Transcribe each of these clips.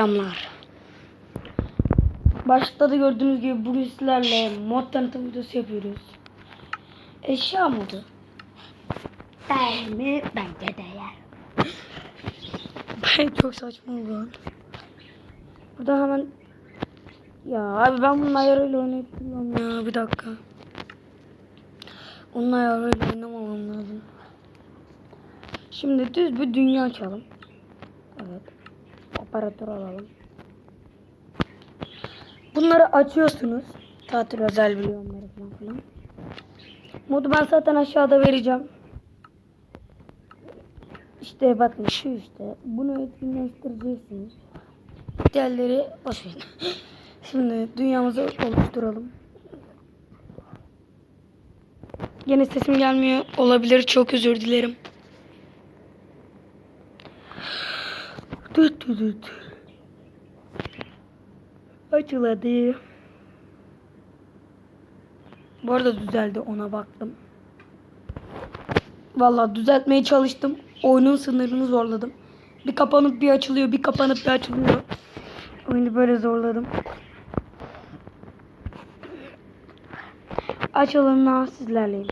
selamlar. Başta da gördüğünüz gibi bugün sizlerle mod tanıtım videosu yapıyoruz. Eşya modu. Der mi? Bence değer. Ben çok saçma oldu. Burada hemen ya abi ben bunun ayarıyla oynayıp duruyorum ya bir dakika. Onun ayarıyla oynamamam lazım. Şimdi düz bir dünya açalım. Evet. Operatör alalım. Bunları açıyorsunuz. Tatil özel videoları falan filan. Modu ben zaten aşağıda vereceğim. İşte bakın şu işte. Bunu etkinleştireceksiniz. Diğerleri boş. Şimdi dünyamızı oluşturalım. Yine sesim gelmiyor olabilir. Çok özür dilerim. Tut tut tut. Açıladı. Bu arada düzeldi ona baktım. Vallahi düzeltmeye çalıştım. Oyunun sınırını zorladım. Bir kapanıp bir açılıyor, bir kapanıp bir açılıyor. Oyunu böyle zorladım. Açılımla sizlerleyim.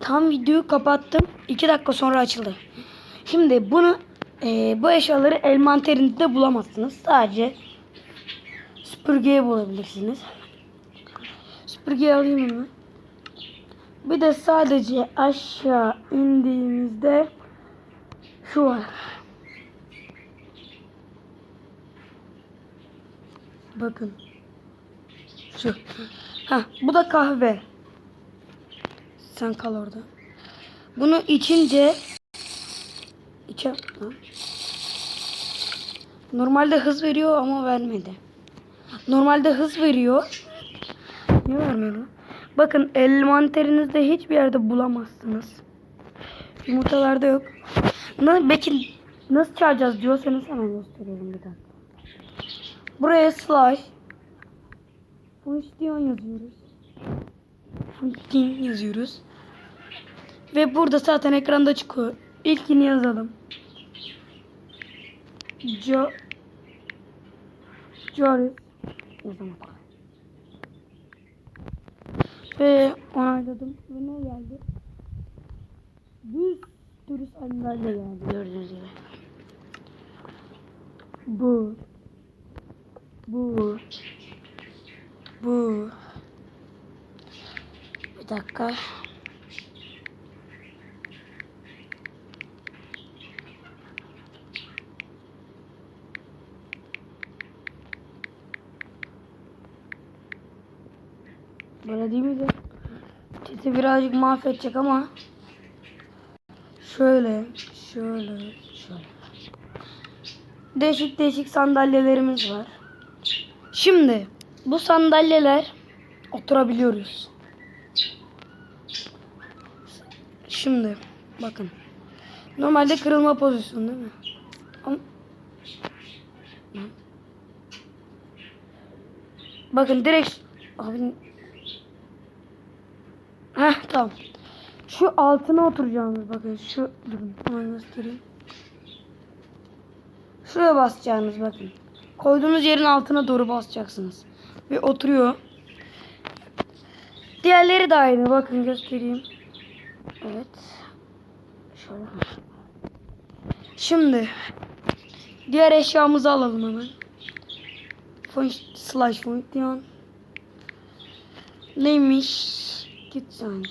Tam videoyu kapattım. 2 dakika sonra açıldı. Şimdi bunu e, bu eşyaları elmanterinde bulamazsınız. Sadece süpürgeye bulabilirsiniz. Süpürgeyi alayım hemen. Bir de sadece aşağı indiğimizde şu var. Bakın. Şu. Ha, bu da kahve. Sen kal orada. Bunu içince içe lan. Normalde hız veriyor ama vermedi. Normalde hız veriyor. Niye vermiyor lan? Bakın elmanterinizde hiçbir yerde bulamazsınız. Yumurtalarda yok. Na, Peki nasıl çağıracağız diyorsanız hemen gösteriyorum bir dakika. Buraya slash Function yazıyoruz. Function yazıyoruz. Ve burada zaten ekranda çıkıyor. İlkini yazalım. Jo Joris yazamadım. Ve onayladım. Ve ne geldi? Bir sürü sandalye geldi gördüğünüz gibi. Bu. Bu. Bu. Bir dakika. Böyle değil miydi? Çeti birazcık mahvedecek ama şöyle, şöyle, şöyle. Değişik değişik sandalyelerimiz var. Şimdi bu sandalyeler oturabiliyoruz. Şimdi bakın. Normalde kırılma pozisyonu değil mi? Bakın direkt abi tamam. Şu altına oturacağınız bakın şu durun hemen göstereyim. Şuraya basacağınız bakın. Koyduğunuz yerin altına doğru basacaksınız. Ve oturuyor. Diğerleri de aynı. Bakın göstereyim. Evet. Şöyle. Şimdi diğer eşyamızı alalım hemen. Slash function. Neymiş? Git sen.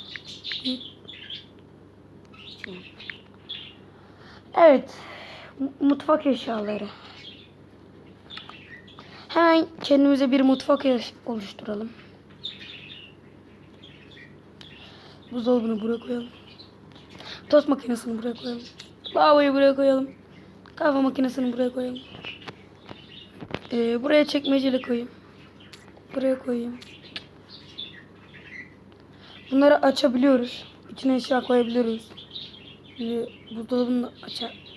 Git. Evet. mu- Mutfak eşyaları. Hemen kendimize bir mutfak oluşturalım. Buzdolabını buraya koyalım. Tost makinesini buraya koyalım. Lavaboyu buraya koyalım. Kahve makinesini buraya koyalım. Ee, buraya çekmeceli koyayım. Buraya koyayım. Bunları açabiliyoruz. İçine eşya koyabiliyoruz. Şimdi buzdolabını açar.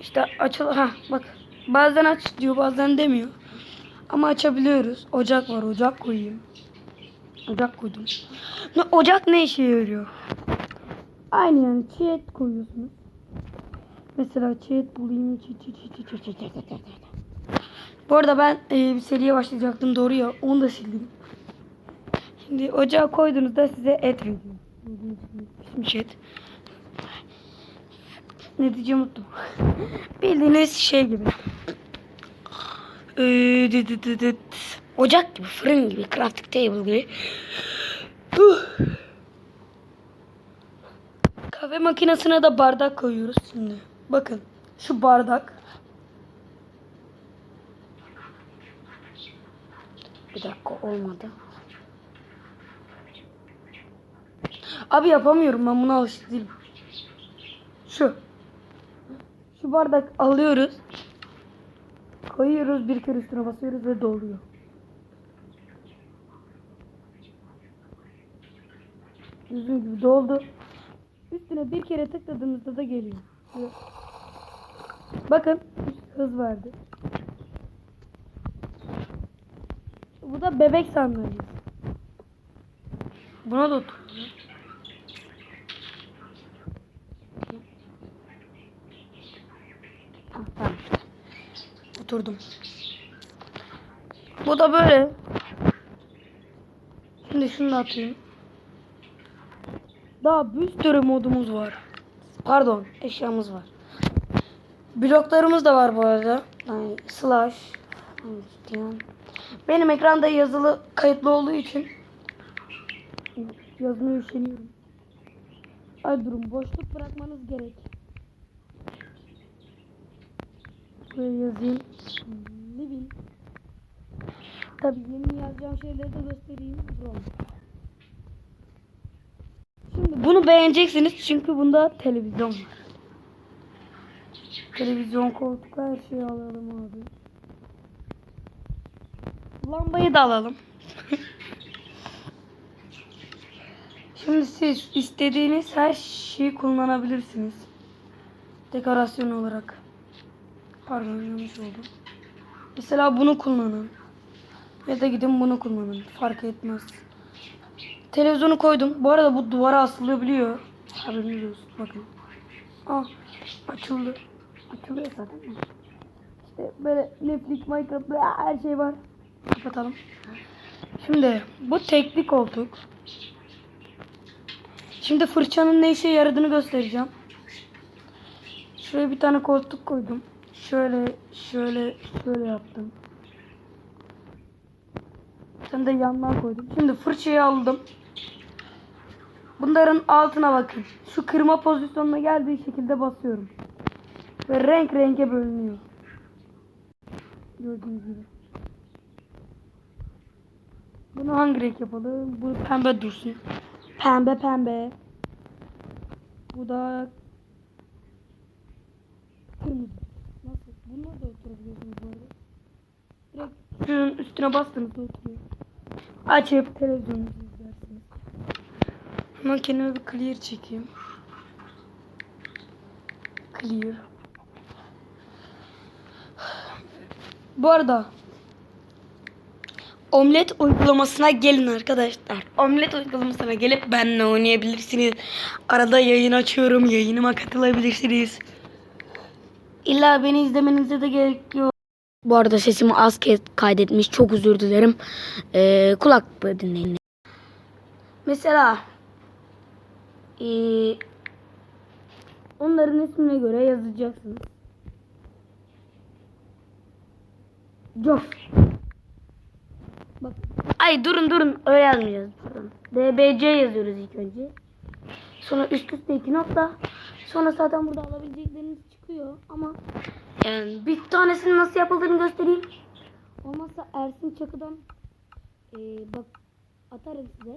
İşte açıl ha bak bazen aç diyor bazen demiyor. Ama açabiliyoruz. Ocak var ocak koyayım. Ocak koydum. Ne, ocak ne işe yarıyor? Aynı yani çiğ et koyuyorsunuz. Mesela çiğ et bulayım. Çiğ, çiğ, çiğ, çiğ, çiğ, çiğ, çiğ, çiğ, çiğ. Bu arada ben e, bir seriye başlayacaktım doğru ya. Onu da sildim. Şimdi ocağa koyduğunuzda size et veriyor. Pişmiş et. Ne diyeceğimi unuttum. Bildiğiniz şey gibi. Ee. Ocak gibi, fırın gibi, crafting table gibi. Kahve makinesine de bardak koyuyoruz şimdi. Bakın şu bardak. Bir dakika olmadı. Abi yapamıyorum ben buna alışık değilim. Şu. Şu bardak alıyoruz. Koyuyoruz bir kere üstüne basıyoruz ve doluyor. Yüzüm gibi doldu. Üstüne bir kere tıkladığınızda da geliyor. Bakın hız verdi. Bu da bebek sandalyesi. Buna da otur. Tamam. Oturdum. Bu da böyle. Şimdi şunu da atayım. Daha bir sürü modumuz var. Pardon eşyamız var. Bloklarımız da var bu arada. Yani slash. Benim ekranda yazılı kayıtlı olduğu için yazmaya üşeniyorum. Ay durun boşluk bırakmanız gerek. Buraya yazayım. Living. Tabii yeni yazacağım şeyleri de göstereyim. Şimdi bunu beğeneceksiniz çünkü bunda televizyon var. Televizyon, koltuk her şeyi alalım abi. Lambayı da alalım. Şimdi siz istediğiniz her şeyi kullanabilirsiniz. Dekorasyon olarak. Pardon yanlış oldu. Mesela bunu kullanın. Ya da gidin bunu kullanın. Fark etmez. Televizyonu koydum. Bu arada bu duvara asılabiliyor. Haberiniz olsun. Bakın. Ah açıldı. Açılıyor zaten. İşte böyle Netflix, Minecraft her şey var. Kapatalım. Şimdi bu tekli koltuk. Şimdi fırçanın ne işe yaradığını göstereceğim. Şuraya bir tane koltuk koydum. Şöyle, şöyle, şöyle yaptım. Sen de yandan koydum. Şimdi fırçayı aldım. Bunların altına bakın. Şu kırma pozisyonuna geldiği şekilde basıyorum. Ve renk renge bölünüyor. Gördüğünüz gibi. Bunu hangi renk yapalım? Bu pembe dursun. Pembe pembe. Bu da kırmızı. Nasıl? Bunlar da oturabiliyorsunuz bu arada. Direkt şunun üstüne bastığınızda oturuyor. Açıp televizyonunuzu izlersiniz. Hemen kendime bir clear çekeyim. Clear. Bu arada Omlet uygulamasına gelin arkadaşlar. Omlet uygulamasına gelip benimle oynayabilirsiniz. Arada yayın açıyorum. Yayınıma katılabilirsiniz. İlla beni izlemenize de gerek yok. Bu arada sesimi az kaydetmiş. Çok özür dilerim. Ee, kulaklıkla dinleyin. Mesela ee, onların ismine göre yazacaksınız. Jof. Ay durun durun öyle yazmayacağız. Durun. DBC yazıyoruz ilk önce. Sonra üst üste iki nokta. Sonra zaten burada alabilecekleriniz çıkıyor ama yani bir tanesinin nasıl yapıldığını göstereyim. Olmazsa Ersin Çakı'dan ee, bak atarım size.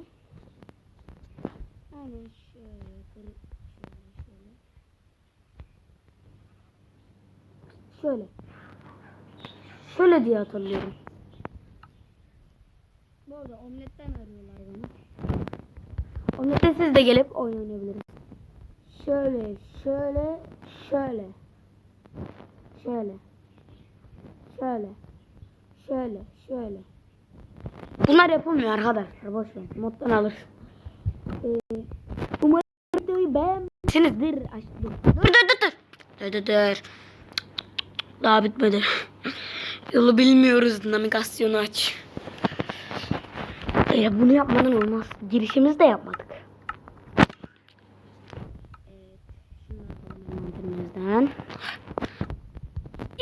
Aynen şöyle şöyle şöyle. Şöyle. Şöyle diye hatırlıyorum. Bu arada omletten arıyorlar beni. Omlette siz de gelip oyun oynayabilirsiniz. Şöyle, şöyle, şöyle. Şöyle. Şöyle. Şöyle, şöyle. Bunlar yapılmıyor arkadaşlar. Boş ver. Moddan alır. Ee, umarım videoyu beğenmişsinizdir. Dur dur dur dur. Dur dur dur. Daha bitmedi. Yolu bilmiyoruz. Navigasyonu aç. E, bunu yapmadan olmaz. Girişimizi de yapmadık.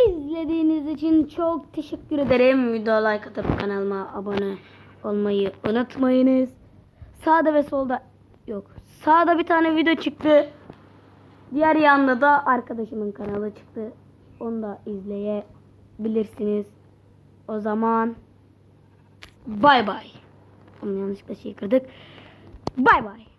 İzlediğiniz için çok teşekkür ederim. Video like atıp kanalıma abone olmayı unutmayınız. Sağda ve solda yok. Sağda bir tane video çıktı. Diğer yanda da arkadaşımın kanalı çıktı. Onu da izleyebilirsiniz. O zaman bay bay. Ama yanlışlıkla şey kırdık. Bay bay.